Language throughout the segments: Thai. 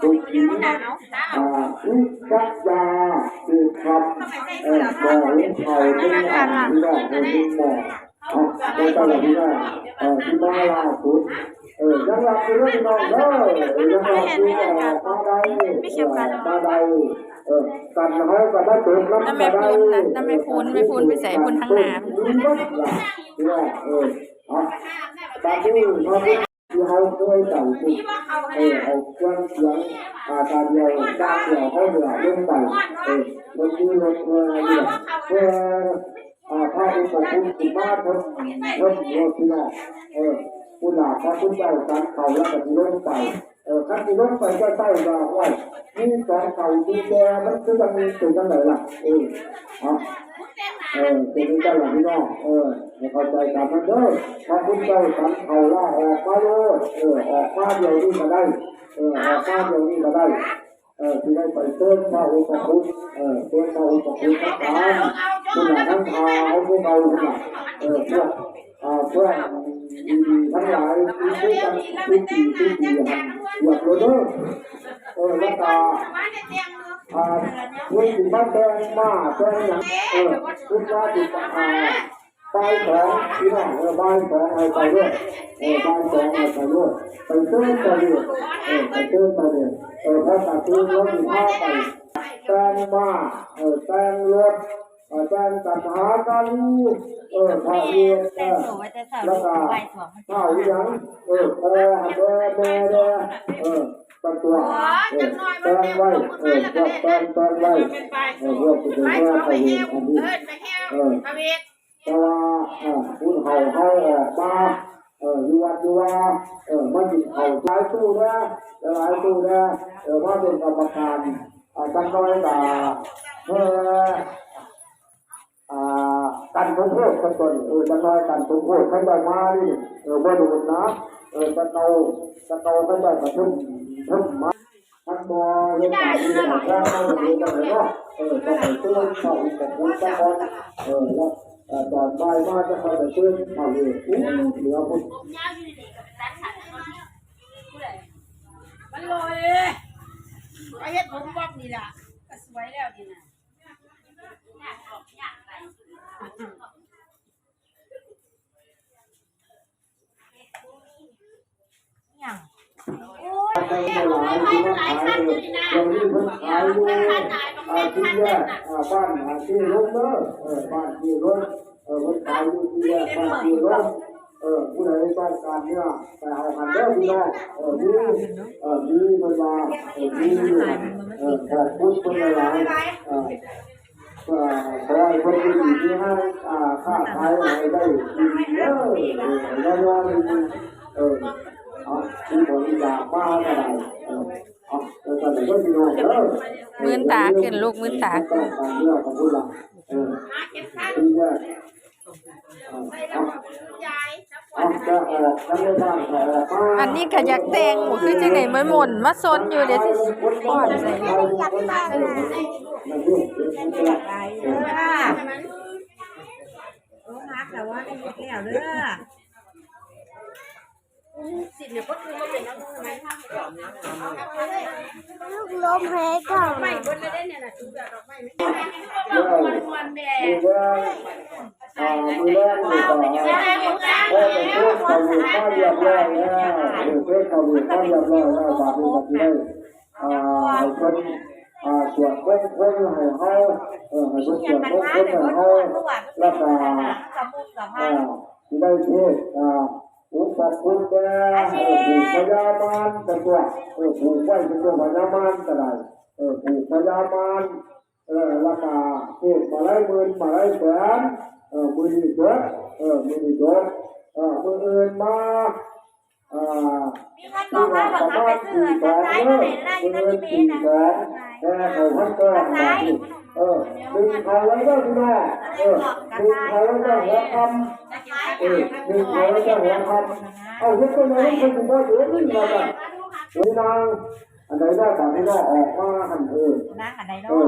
สุขีอ่าวิจักยาคือคำเอ่อบอกเล่นเขาเป็นอันที่ว่าเป็นลิงบอกเอาไปตลอดที่ว่าเอ่อที่บ้านล่าสุดเออยังรับอยู่ด้วยน้องเด้อยังรับอยู่อ่อมาได้เอ่อมาได้เออกันเขาก็ได้เติมน้ำน้ำไม่พูนนะน้ำไม่พูนไม่พูนไปใส่พูนทั้งน้ที่ว่าเออเอาตอนนี้เขาที่ เขาเคยใส่ชุดเออเอาเครื่องเสียงอาตาเดียวด้านเดียวเขาเหลือลงไปเออมันมีรถเมื่อเนี่ยเมื่ออ่าพระอุปคุมสิมาทนทนโยที่น่ะเออผู้หลาพระพุทธเจ้าสันเขาแล้วก็ที่ลงไปเออขั้นที่ลงไปก็ใต้ว่าไว้มีสองเขาที่แกมันคือจะมีถึงกันไหนล่ะเออเอา เออเป็นเจ้าหลังนองเออให้เข้าใจกันมันเด้อพระพุทธเจ้าสันเขาล่าออกมาเลยเออออกมาเดียวนี้ก็ได้เออออกมาเดียวนี้ก็ได้เออที่ได้ไปเติมพระอุปคุตเออเติมพระอุปคุตทั้งสามคุณน่ะทั้งทาเอาพวกเราคุณน่ะเออเพื่ออ่าเพื่อดีทั้งหลายที่ช่วยกันทุกปีทุกปีหันหยับเลยเด้อเออแล้วก็ อ่าเมื่งบ้านแดงมาแดงหยังเออคุณว่าติดอ่าใบายสองพี่น้องเออใบายสองเอาไปด้วยเออใบายสองเอาไปด้วยไปเติมไปเรื่อยเออไปเติมไปเรื่อยเออพอตัดซื้อรถมีผ้าไปแต่งมาเออแต่งรถเออแต่งตัดหากันเออพาเรียนเออแล้วก็ข้าวยังเออแปรแปรแปรแปรเออ ตั้งตัวเออแต่งไว้เออพวกแต่งแต่งไว้เออพวกจะเป็นว่าไปเรียนอันนี้เออแต่ว่าออคุณเขาเขาออกมาเอออยู่วัดอยู่ว่าเออมาจิตเขาหลายตู้นะหลายตู้นะเออว่าเป็นกรรมการจังน้อยตาเพื่ออ่าการสมโพธิกันตนเออจังน้อยการสมโพธิขันได้มานี่เออบ่ดูนะเออจะเกาจะเกาขันได้กระทุ่มทุ่มมาขันบ่เล่นการที่เราแค่เราดูกั นเลยเนาะเออต้องไปตื้นเข้าอีกกับคุณสักคนเออแล้วเอ่อตอนบ่ายมาจะคอยไปช่วยเขาเลยอู้เหลือคนมันลอยไอ้เฮ็ดผมบอกนี่ล่ะก็สวยแล้วนี่นะใคร ไม่หลายที่มาขายเลยอย่างนี้เพิ่นขายอยู่อ่าที่แยกอ่าบ้านอ่าที่รถเด้อเออบ้านที่รถเออเพิ่นขายอยู่ที่แยกบ้านที่รถเออผู้ใดต้องการเนี่ยไปเอาหันเด้อพี่น้องเออมีเออมีเวลาเออมีอยู่เออขอบคุณเพิ่นหลายๆเออขอให้คนดีที่ให้อ่าค้าขายอะไรได้ดีเด้อเออแล้วว่าเออ เอาที่บริจาคมาเท่าไหร่เออเอาแล้วก็เก็มีเงินเด้อำมืนตาขึ้นลูกมืนตาขึ้อนงการเรื่องของผู้หลักเออดีแย่เอาเอาจะอันบ้านขอออกมาอันนี้ก็อยากแต่งบ่คือจังได๋มาหม่นมาซนอยู่เดี๋ยวสิป้อนใส่เอนเลักเออ โอ้ฮักแต่ว่าได้ยินแล้วเด้อสิ เนี่ยก็คือมาเป็นน้ำมันไหมลูกล้มแพ้ก่อนไม่บนเลยได้เนี่ยนะจุดดอกไม้ไม่ได้เรื่องวันแม่มือแรกอ่ามือแรกมือต่อพ่อเป็นเพื่อนเขาอยู่บ้านเรียบร้อยแล้วเพื่อนเขาอยู่บ้านเรียบร้อยแล้วบาดนี้ก็ได้อ่าคนอ่าตรวจเพิ่มเพิ่มให้เขาเออให้เพิ่มตรวจเพิ่มเพิ่มให้เขาแล้วก็อ่าที่ได้เทศอ่า อุปคุณแกเออผูกพยาบาลเป็นตัวเออผูกไว้เป็นตัวพยาบาลก็ได้เออผูกพยาบาลเออราคาเทศมาไล่หมื่นมาไล่แสนเออมือดีจดเออมือดีจดเออมืออื่นมาอ่ามีคนบอกว่าบอกเขาไปซื้อจะซ้ายมาไหนได้มือก็อื่มีเมสี่ตรแสนแค่เขาพันก้อนมาสิเออดึงเขาไว้ก็พี่น้องเออดึงเขาไว้ก็หัวคำ เออดึงเขาไว้ก็หัวคำเอาเฮ็ดตัวไหนคนถึงว่าเดี๋ยวนี้มาจ้ะนี่นางอันใดได้แต่ไม่ได้ออกมาหันเออนั่งอันไหนเอเนาะ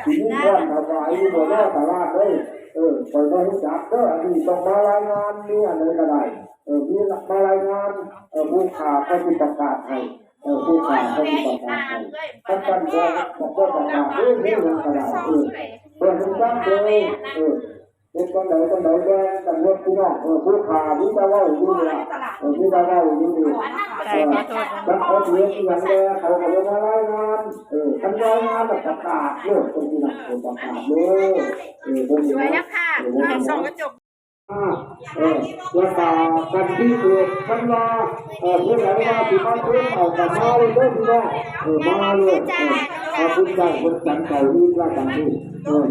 อทีนี้ก่อนถวายอยู่บนหน้าตลาเลยเออปล่อยมาให้จับเด้ออันนี้ต้องมารายงานมีอะไรก็ได้เออมีมารายงานเออผู้ขาเขาจะประกาศให้เอเออผู้ขาเขาที่ประกาศท่านกันก็บอกว่าประกาศเรื่องนี้เรื่องกระดาษเออเปิดทุกครั้งเลยเออ เป็นคนไหนคนไหนแดงกันรถพี่น้องเออผู้ขาที่จะว่าอยู่นี่ยเออที่จะว่าอยู่นี่ยใช่ขอโทษบางคนเรียนอย่างเดียวเขาก็จะมารายงานเออทำรายงานแบบประกาศเรื่องตรงนี้นะเออประกาศเลยเออตรงนี้สวยนะนะค่ะเออส่องกระจกอ่าเออแล้วก็กันที่เกิดท่านว่าเออเพื่อไหนว่าที่บ้านเพื่อนเก่ากับมาเลยเพี่น้องเออมาเลยเออคุณจ้าคนจันเก่านี่ว่ากันนี่เออ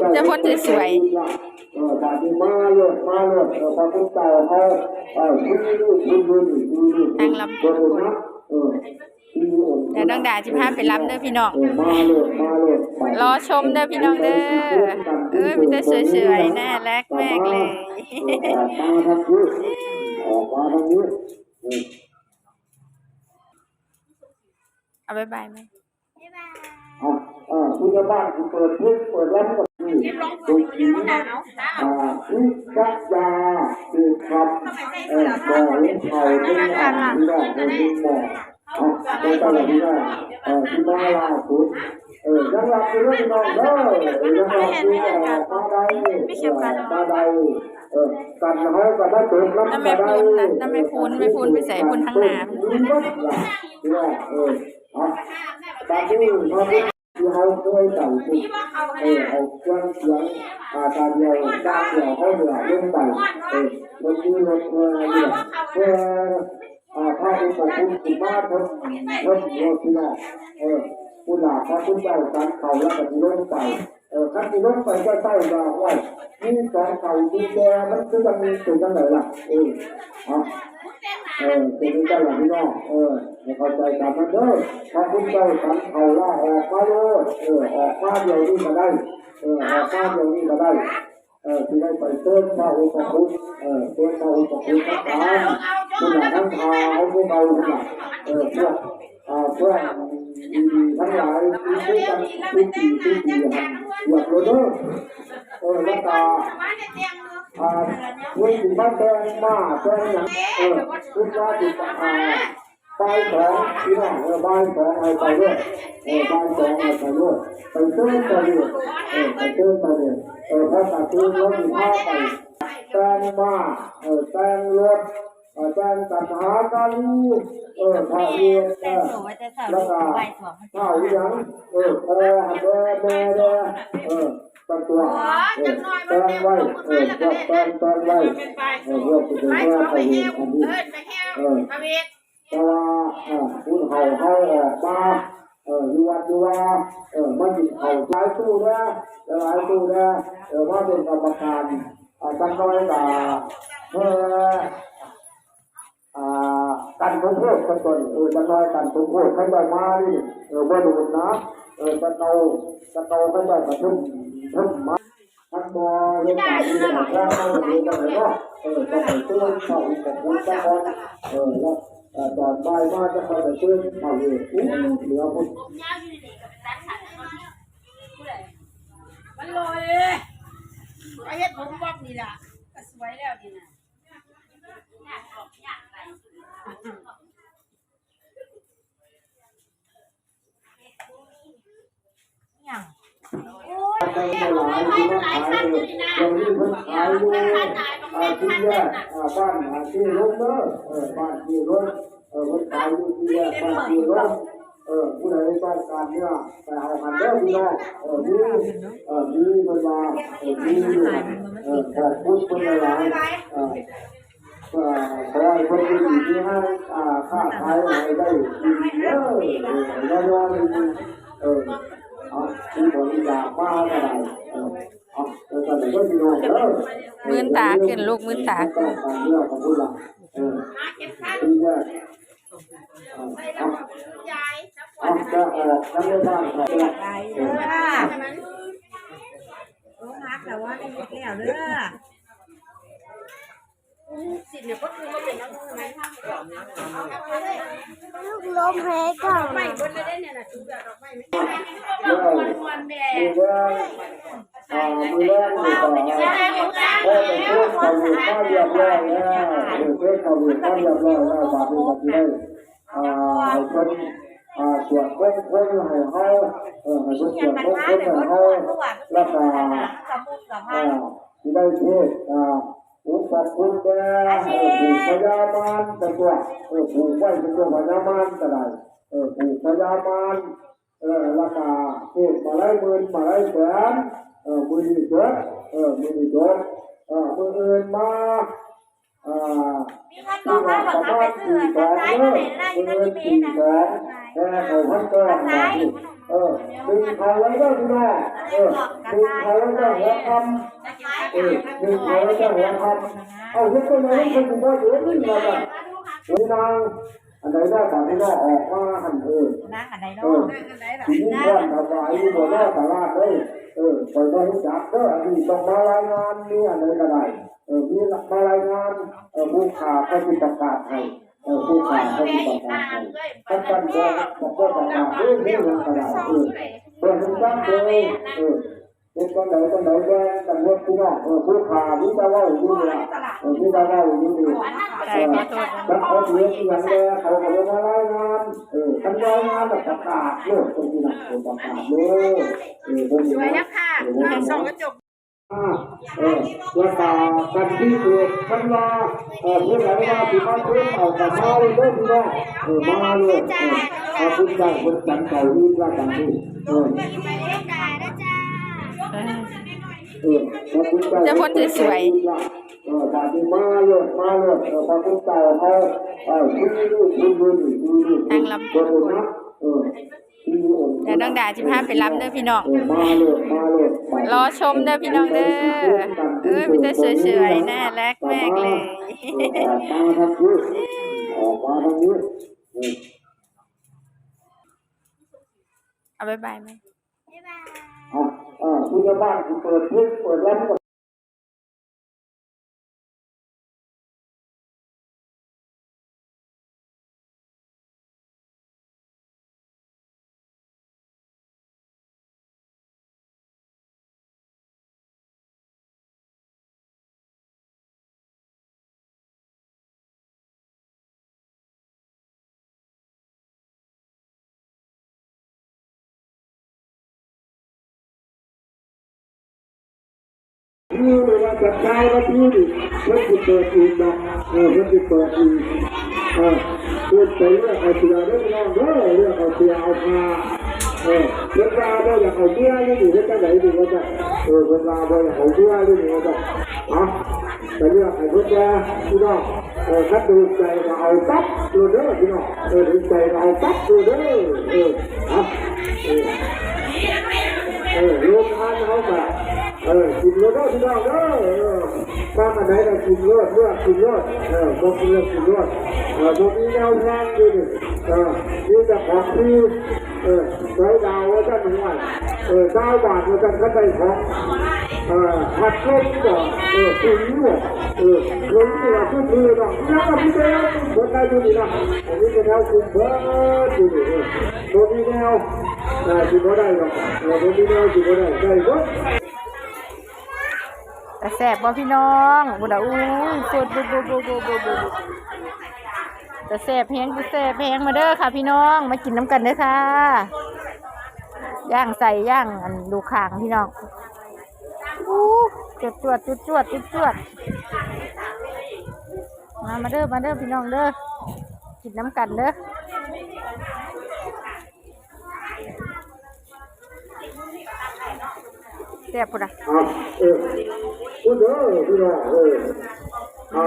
จ้าเจ้าคนสวยเออบาดนี้มาเลยมาเลยเออขอบคุณเก่าเขาเออคุณดูคุณดูคุณดูนางลำคนนะเออเดี๋ยวน้องดาจิพาไปรับเด้อพี่น้องเออมาเลยมาเลยไปรอชมเด้อพี่น้องเด้อเอ้ยมีแต่สวยๆน่ารักมากเลยออกมาทางนี้ออกมาทางนี้เออเอาบ๊ายบายไหมบ๊ายบาย อะอ่าคุณบ้านคุณเปิดพื้นเปิดร้านกับนี่ตรงนี้อ่าอุกัจยาคือคำเอ่อบ่อเลี้ยงเขาที่อ่านที่ได้ในที่บ่ออะในตลาดที่ได้เอ่อที่บ้านลาสุดเออยังรับอยู่เรื่องน้องเด้อเออยังรับอยู่เอ่อตาใดเอ่อตาใดเออกันให้ก็ได้เติมรับน้ำแม่พูนนะน้ำแม่พูนแม่พูนไปใส่พูนทั้งน้เออเอาตามที่ เขาที่เคยใส่ที่เออเอาเครื่องเสียงอาตาเดียวด้าเดียวเขาเหนือลงไปเออรถที่รถเมื่อเนี่ยเพื่ออาถ้าเป็นของคุณคุณบ้านคนรถรถที่น่ะเออคุณหลาพระคุณเจ้าการเขาแล้วก็ที่ลงไปเออขั้นที่ลงไปก็ใต้ว่าไว้นี่สองเขาดีแกมันคือมันมีตัวกันไหนล่ะเออเอ เออเป็นเจ้าหลังนอกเออให้เข้าใจกันนะเด้อถ้าคุณเจ้าสันเขาล่าออกมาเลยเออออกมาเดียวนี้ก็ได้เออออกมาเดียวนี้ก็ได้เออที่ได้ไปเติมพระอุปคุตเออเติมพระอุปคุตทั้งสามคุณหลังทั้งทาเอาพวกเราคุณหลังเออพวกอ่าพวกดีๆทั้งหลายที่ช่วยกันทุกทีทุกทีครับอยากรู้เด้อเออแล้วก็ อ่าเมื่อถึงบ้าแดงมาแดงหยังเออคุดว่าถึงอ่าบ่ายสองพี่น้องเออบ่ายสองให้ไปด้วยเออบ่ายสองให้ไปด้วยไปเติมไปเลยเออไปเติมไปเลยเออพอตัดตื้นรถมีผ้าไปแตงมาเออแตงรถเออแตงตัดหากัน เออถ่ายเรียนเออแล้วก็ข้าวอีหยังเออเออแดแดแดเออตัดตัวเออแต่งไว้เออพวกแต่งแต่งไว้เออพวกจะเป็นว่าไปเห็นอันนี้เออไปเฮ็ดแต่ว่าเออคุณเห่าเห่าออกมาเอออยู่วัดดูว่าเออมันอยู่เห่าหลายตู้นะหลายตู้นะเออว่าเป็นกรรมการอ่ากันน้อยกับเมื่ออ่า กันทุกโทษกันตัวนี้เออกันน้อยกันทุกโทษขั้ได้มาดิเออว่าดูนะเออกันเอากันเอาขั้นได้มาทุ่มทุ่มมาขั้นบอเรื่องการที่เราแค่เอาเรื่องกันเนาะเออก็ไปตือนเขาอีกกับคุณสักคนเออแล้วเอ่อตอนบ่ายมาจะเข้าไปช่วยเขาเลยอู้เหลือคนมันลอยเลยไปเฮ็ดผมบอกนี่ล่ะก็สวยแล้วนี่นะ ใจหลายที่มาขายเลยยังมีคนขายอยู่อ่าที่แยกอ่าบ้านอ่าที่รถเด้อเออบ้านที่รถเออคนขายอยู่ที่แยกบ้านที่รถเออผู้ใดต้องการเนี่ยไปเอาหันเด้อพี่น้องเออมีเออมีคนมาเออมีอยู่เออขอบคุณคนหลายเออ ขอให้คนดีที่ให้อ่าค้าขายอะไรได้ดีเด้อเออแล้วยอมเออเอาที่บริจาคมาเท่าไหร่เออเอาแล้วก็ได้ก็พี่น้องเด้อำมืนตาขึ้นลูกมืนตาขึ้นตามเรื่องของผู้หลักเออที่แยกเอาเอาเอาจะออกทั้งในบ้านครับเออโอ้ฮักแต่ว่าได้ยินแล้วเด้อ สิเนี่ยก็คือมาเป็นน้ำมือไหมลูกลมเพก่อนไม่บนเลยได้เนี่ยนะจุดดอกไม้ไม่เออมันมันแดเองออ่ามือแรกนี่ก็เออเป็นเพื่อนเขาอยู่ข้าวเรียบร้อยแล้วเออเพื่อนเขาอยู่ข้าวรียบร้อยแล้วบาดนี้ก็สิได้อ่าให้เพิ่นอ่าตรวจเพิ่นเพิ่นให้เฮาเออให้เพิ่นตรวจเพิ่นเพิ่นให้เฮาแล้วก็อ่าที่ได้เทศอ่า อุปคุณแก่เออผูกพยามานเป็นตัวเออผูกไว้เป็นตัวพยามานก็ได้เออผูกพยามานเออราคาเทศมาไล่หมื่นมาไล่แสนเออมือดีเกิดเออมือดีเกิดเออมือเอื่นมาอ่ามีเงินกองไว้บังคับไปซื้อกันซ้ายมาไหนได้อยู่นั่นที่เมตรนะแค่เขาพันก้อนเออดึงเขาไว้ก็พี่น้องเออดึงเขาไว้ก็หัวคำ เออดึงเขาแล้วก็หัวคำเอาขึ้นไปเลยขึ้นไปเยเดี๋ยวนี่มาแบบนี่นางอันไหนได้ก่อนที่น้าออกมาหันเออนั่งอันไหนเอเนาะอทีนี้ก่อนเอาไว้ที่บนหน้าตลาดเลยเออไปมาให้จับเด้ออันนี้ต้องมารายงานนี่อันไหนก็ได้เออมีมารายงานเออผู้ข่าวเขาที่ประกาศให้เออผู้ข่าวเขาประกาศให้ท่านกันบอกบอกประกาศเรื่องนี้มันก็ได้เออเปิดให้จับเลยเออ เป็นคนไหนคนไหนแย่กันหมดพี่น้องเออผู้ขาผู้ตาว่าอยู่นี่ยเออผู้ตาว่าอยู่นี่เออแล้วเขาเลี้ยงอย่างแย่เขาก็เลยมารายงานเออทำรายงานแบบประกาศเลยตรงที่นั่นเป็นประกาศเลยเออผมสวยนะค่ะส่องกระจกอ่าเออแล้วก็กันที่เกิดทันว่าเออผู้ไหนว่าที่มาเพื่อนเอาแต่มาเลยเด้อพี่น้องเออมาเลยเออคุณได้คุณจันเก่านี่ว่ากันที่เออ จะพุทธเจ้าเจ้าคนสวยเออบาดนี้มาเลยมาเลยเออพระพุทธเจ้าเขาเออคุณดูคุณดูนี่ดูนี่งลำตัวคนเดี๋ยวน้องดาสิพาไปรับเด้อพี่น้องลยมาเลยรอชมเด้อพี่น้องเด้อ เออมีแต่สวยๆน่ารักมากเลยอาทางนี้ออกมาทางนี้เอาบายบายไหม อ่าคุณบ้า นี่เวลาจัดการแล้วพี่ดิเพิ่งจะเปิดอีกนะเออเพิ่งจะเปิดอีกเออพูดไปเรื่องเอาเสียเรื่องน้องเด้อเรื่องเอาเสียเอาพาเออเวลาเราอยากเอาเบี้ยนี่ดิเวลาไหนดิว่าจะเออเวลาเราอยากเอาเบี้ยนี่ดิว่าจะอะแต่เรื่องไอ้พวกแกพี่น้องเออถ้าดูใจก็เอาปั๊บดูเด้อพี่น้องเออดูใจก็เอาปั๊บดูเด้อเอออะเออเออรวมทานเขาแบบ เออกินรถได้พี่น้องเด้อเออบ้านอันไหนก็กินรถเพื่อกินรถเออบ่กินรถกินรถเออบ่มีแนวทางอยู่นี่เออมีแต่ของฟรีเออไว้ดาวไว้จันหนึ่งวันเออเก้าบาทมาจันเข้าไปของเออหัดเลมก่อนเออปุ๋ยหมดเออลมนี่ละคือคือเนาะแล้วก็พี่เจ้าเบิดได้อยู่นี่นะอันนี้เป็นแนวคุมเบิดอยู่นี่เออบ่มีแนวได้สิบ่ได้หรอกเออบ่มีแนวสิบ่ได้ได้เบิด แต่แสบบ่พี่น้องบุดาอู้สุดบุบบุบบุบบุบบุบแต่แสบแพงกูแสบแพงมาเด้อค่ะ พี่น้องมากินน้ำกันเด้อค่ะย่างใส่ย่างอันดูขางพี่น้องอู้จวดจวดจวดจวดจวดจวดมามาเด้อมาเด้อพี่น้องเด้อกินน้ำกันเด้อ ซ่บพุ่นอะอะเออพูดเด้อพี่น้องเอออ่า